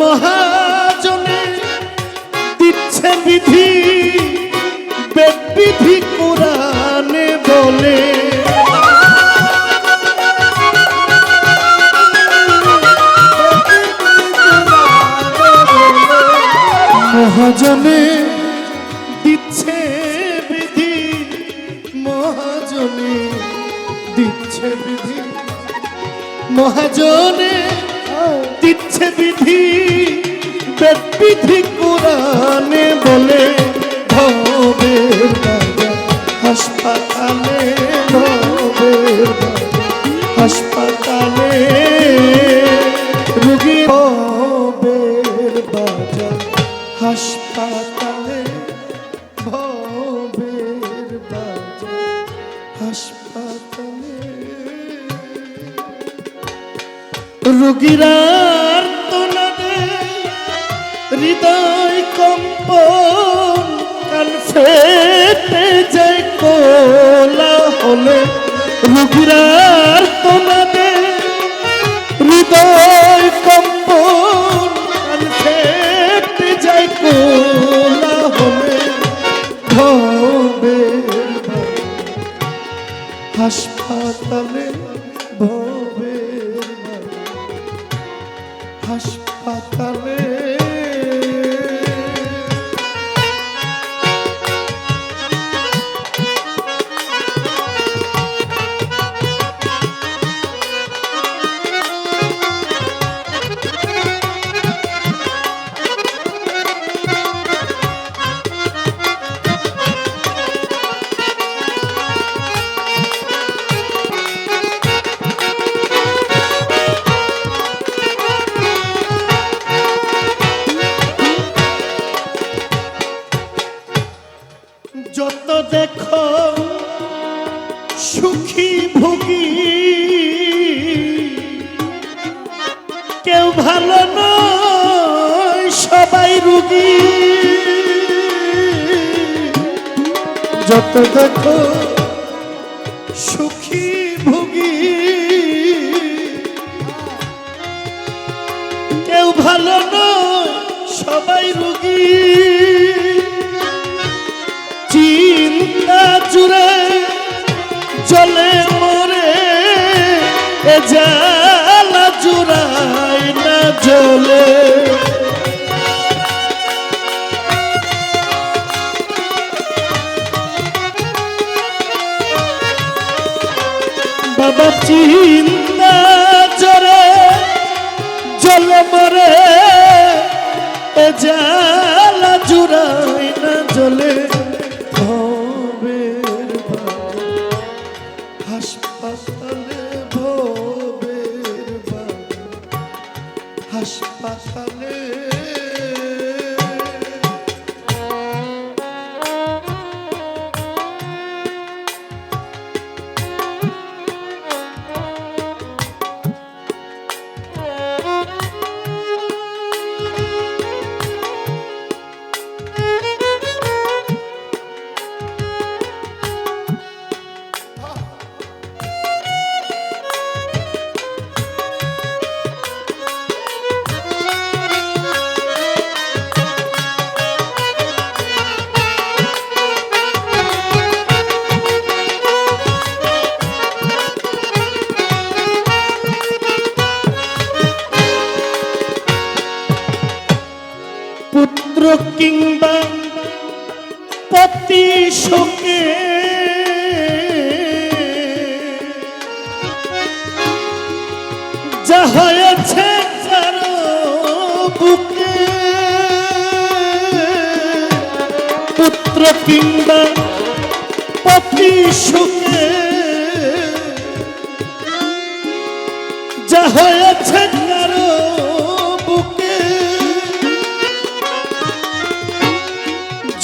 মহাজনে দিচ্ছে বিধি বেদবিধি কোরআনে বলে। মহাজনে দিচ্ছে বিধি মহাজনে দিচ্ছে বিধি মহাজনে দিচ্ছে বিধি বিধি কোরআনে বলে ভবের হাসপাতালে কোলা হলে রুগী। যত দেখো সুখী ভোগী কেউ ভালো নয় সবাই রুগী। কিংবা পতি শোকে। যা হয়েছে বুকে। পুত্র কিংবা পতি শোকে। যা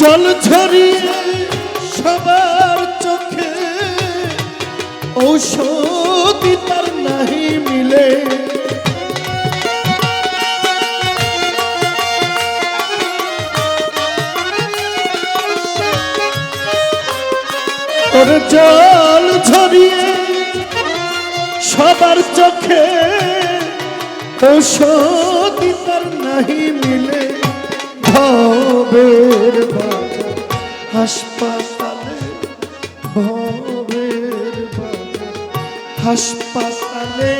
জল ঝরিয়ে সবার চোখে ঔষধি তার নাহি মিলে। ওর জল ঝরিয়ে সবার চোখে ঔষধি তার নাহি মিলে। বাজার হাসপাতালে ভবের হাসপাতালে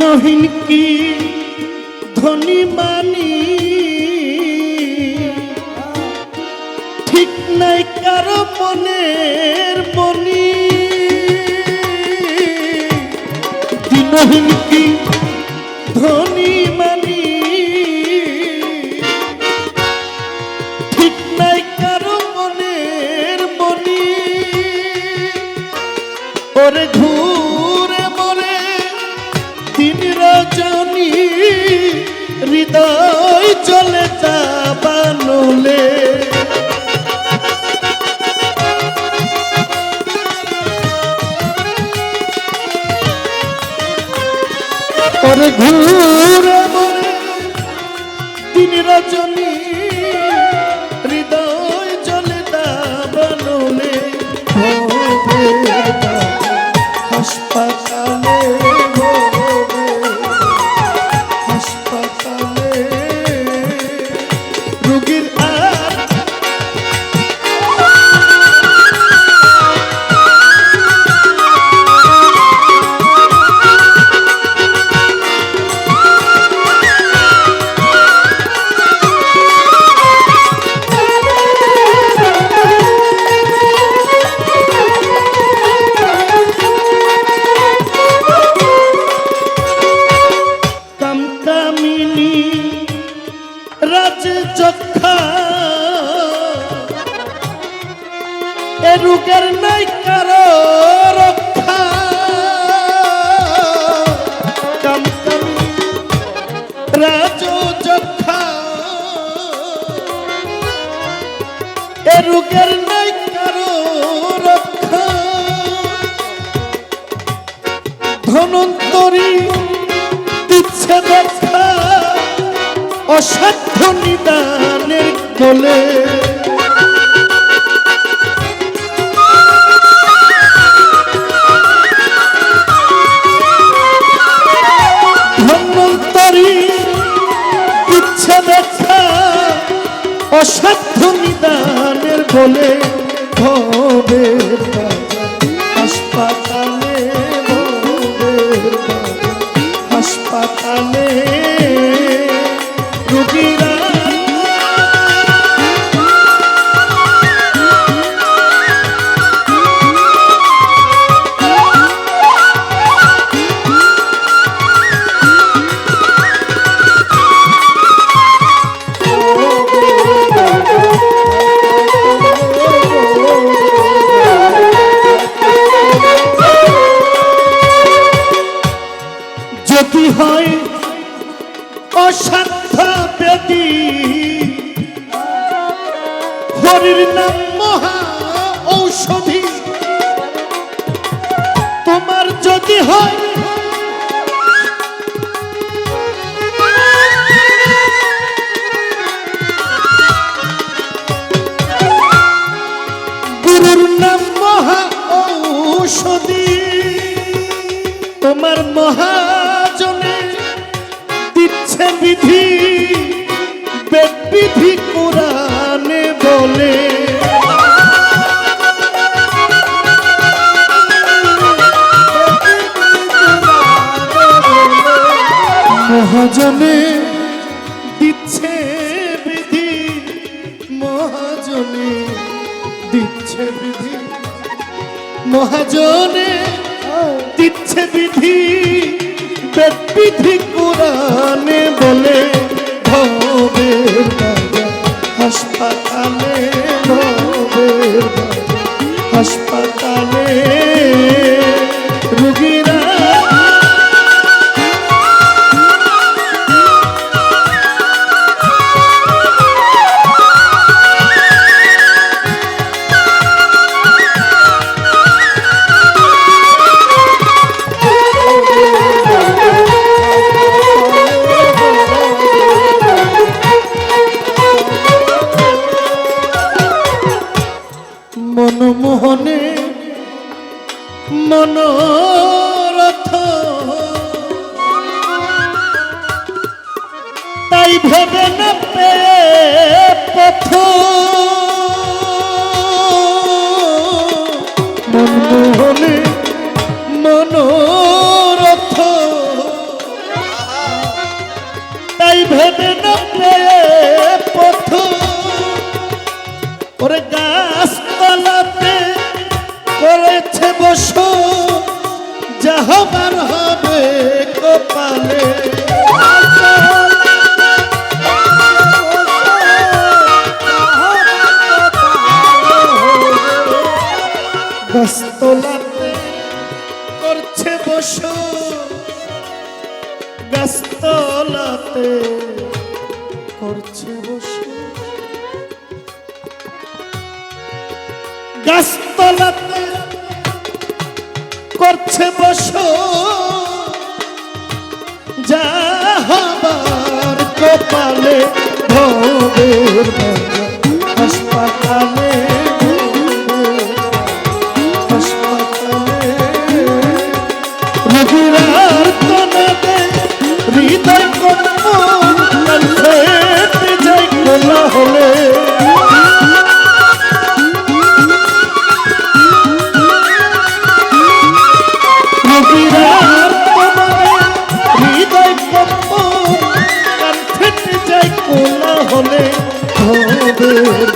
দিনহীন কি ধনী মানি ঠিক নাই কারও মনের মনি দিনহীন কি ধনী মানি ঠিক নাই কারও মনের মনি ওরে ঘুরে হৃদয় চলে চাপানুলে ঘুরে যক্ষা এ রোগের নাই কারও রক্ষা। রাজ যক্ষা। এ রোগের নাই কারও রক্ষা। ধনন্তরী দিচ্ছে দেখা অসাধ্য নিদানের কোলে। অসাধ্য নিদানের বলে ভবের বাজার হয়। গুরুর নাম মহা ঔষধি। তোমার মহাজনে দিচ্ছে বিধি বেদ বিধি মহাজনে দিচ্ছে বিধি, মহাজনে দিচ্ছে বিধি, মহাজনে দিচ্ছে বিধি। বিধি কোরআনে বলে ভবের হাসপাতালে ভবের হাসপাতালে ভেবে না পেয়ে পথ। মনমোহনে মনোরথ। তাই ভেবে না পেয়ে পথ। ওরে গাছতলাতে করেছে বসো, যাহবার হবে কপালে। গাছতলাতে করছে বসো। যাহাবার কপালে ভবের বাজার হাসপাতালে হাসপাতালে রুগীরার তনাতে হৃদয় কম্পন কোলা হলে হলে ভবের